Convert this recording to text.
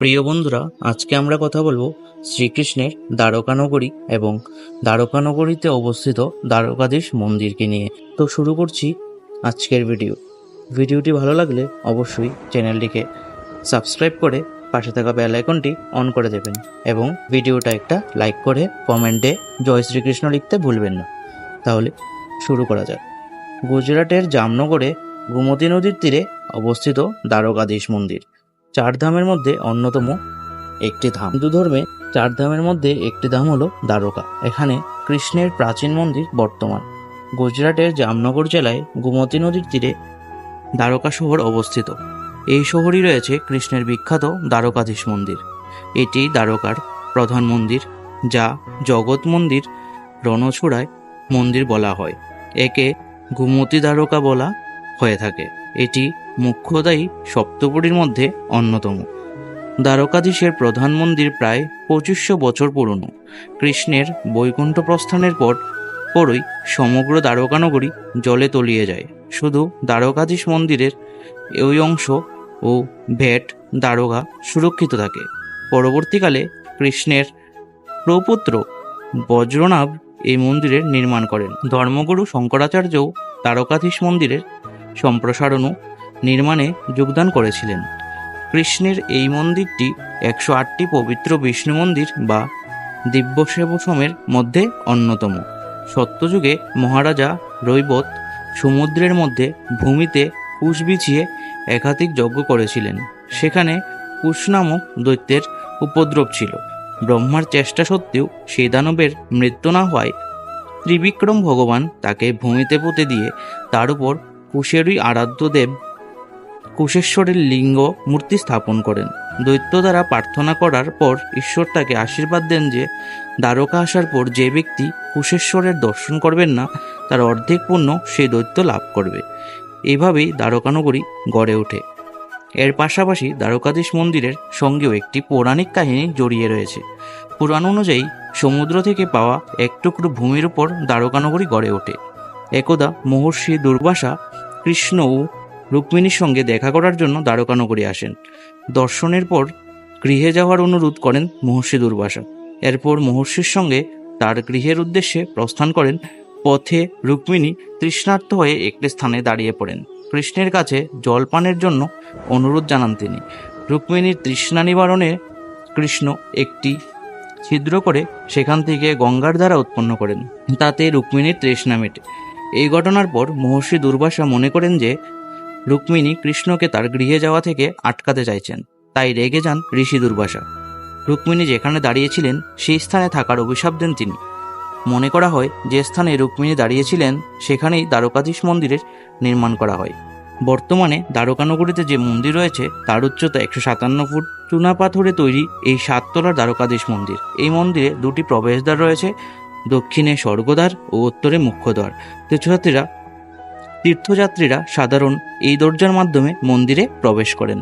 প্রিয় বন্ধুরা, আজকে আমরা কথা বলব শ্রীকৃষ্ণের দ্বারকানগরী এবং দ্বারকানগরীতে অবস্থিত দ্বারকাধীশ মন্দিরকে নিয়ে। তো শুরু করছি আজকের ভিডিও। ভিডিওটি ভালো লাগলে অবশ্যই চ্যানেলটিকে সাবস্ক্রাইব করে পাশে থাকা বেল আইকনটি অন করে দেবেন এবং ভিডিওটা একটা লাইক করে কমেন্টে জয় শ্রীকৃষ্ণ লিখতে ভুলবেন না। তাহলে শুরু করা যাক। গুজরাটের জামনগরে গোমতী নদীর তীরে অবস্থিত দ্বারকাধীশ মন্দির। চার ধামের মধ্যে অন্যতম একটি ধাম। হিন্দু ধর্মে চার ধামের মধ্যে একটি ধাম হলো দ্বারকা। এখানে কৃষ্ণের প্রাচীন মন্দির বর্তমান। গুজরাটের জামনগর জেলায় গোমতী নদীর তীরে দ্বারকা শহর অবস্থিত। এই শহরই রয়েছে কৃষ্ণের বিখ্যাত দ্বারকাধীশ মন্দির। এটি দ্বারকার প্রধান মন্দির, যা জগৎ মন্দির রণছুড়ায় মন্দির বলা হয়। একে গোমতী দ্বারকা বলা হয়ে থাকে। এটি মুখ্যদায়ী সপ্তপুরীর মধ্যে অন্যতম। দ্বারকাধীশের প্রধান মন্দির প্রায় পঁচিশশো বছর পুরনো। কৃষ্ণের বৈকুণ্ঠ প্রস্থানের পর পরই সমগ্র দ্বারকানগরী জলে তলিয়ে যায়। শুধু দ্বারকাধীশ মন্দিরের ওই অংশ ও ভেট দ্বারকা সুরক্ষিত থাকে। পরবর্তীকালে কৃষ্ণের প্রপুত্র বজ্রনাভ এই মন্দিরের নির্মাণ করেন। ধর্মগুরু শঙ্করাচার্যও দ্বারকাধীশ মন্দিরের সম্প্রসারণ ও নির্মাণে যোগদান করেছিলেন। কৃষ্ণের এই মন্দিরটি একশো আটটি পবিত্র বিষ্ণু মন্দির বা দিব্যসেবসমের মধ্যে অন্যতম। সত্যযুগে মহারাজা রৈবত সমুদ্রের মধ্যে ভূমিতে কুশ বিছিয়ে একাধিক যজ্ঞ করেছিলেন। সেখানে কুশ নামক দৈত্যের উপদ্রব ছিল। ব্রহ্মার চেষ্টা সত্ত্বেও সেই দানবের মৃত্যু না হওয়ায় ত্রিবিক্রম ভগবান তাকে ভূমিতে পুঁতে দিয়ে তার উপর কুশেরই আরাধ্য দেব কুশেশ্বরের লিঙ্গ মূর্তি স্থাপন করেন। দৈত্য দ্বারা প্রার্থনা করার পর ঈশ্বর তাকে আশীর্বাদ দেন যে, দ্বারকা আসার পর যে ব্যক্তি কুশেশ্বরের দর্শন করবেন না, তার অর্ধেক পুণ্য সে দৈত্য লাভ করবে। এইভাবেই দ্বারকানগরী গড়ে ওঠে। এর পাশাপাশি দ্বারকাধীশ মন্দিরের সঙ্গেও একটি পৌরাণিক কাহিনী জড়িয়ে রয়েছে। পুরাণ অনুযায়ী সমুদ্র থেকে পাওয়া এক টুকরো ভূমির উপর দ্বারকানগরী গড়ে ওঠে। একদা মহর্ষি দুর্বাসা কৃষ্ণ ও রুক্মিণীর সঙ্গে দেখা করার জন্য দ্বারকানগরী আসেন। দর্শনের পর গৃহে যাওয়ার অনুরোধ করেন মহর্ষি দুর্বাসা। এরপর মহর্ষির সঙ্গে তার গৃহের উদ্দেশ্যে প্রস্থান করেন পথে রুক্মিণী তৃষ্ণার্ত হয়ে একটি স্থানে দাঁড়িয়ে পড়েন। কৃষ্ণের কাছে জল পানের জন্য অনুরোধ জানান তিনি। রুক্মিণীর তৃষ্ণা নিবারণে কৃষ্ণ একটি ছিদ্র করে সেখান থেকে গঙ্গার দ্বারা উৎপন্ন করেন। তাতে রুক্মিণীর তৃষ্ণা মেটে। এই ঘটনার পর মহর্ষি দুর্বাসা মনে করেন যে রুক্মিণী কৃষ্ণকে তার গৃহে যাওয়া থেকে আটকাতে চাইছেন, তাই রেগে যান ঋষি দুর্বাসা। রুক্মিণী যেখানে দাঁড়িয়েছিলেন, সেই স্থানে থাকার অভিশাপ দেন তিনি। মনে করা হয়, যে স্থানে রুক্মিণী দাঁড়িয়েছিলেন, সেখানেই দ্বারকাধীশ মন্দিরের নির্মাণ করা হয়। বর্তমানে দ্বারকানগরীতে যে মন্দির রয়েছে, তার উচ্চতা একশো সাতান্ন ফুট। চুনা পাথরে তৈরি এই সাততলার দ্বারকাধীশ মন্দির। এই মন্দিরে দুটি প্রবেশদ্বার রয়েছে, দক্ষিণে স্বর্গদ্বার ও উত্তরে মুখ্যদ্বার। তীর্থযাত্রীরা তীর্থযাত্রীরা সাধারণ এই দরজার মাধ্যমে মন্দিরে প্রবেশ করেন।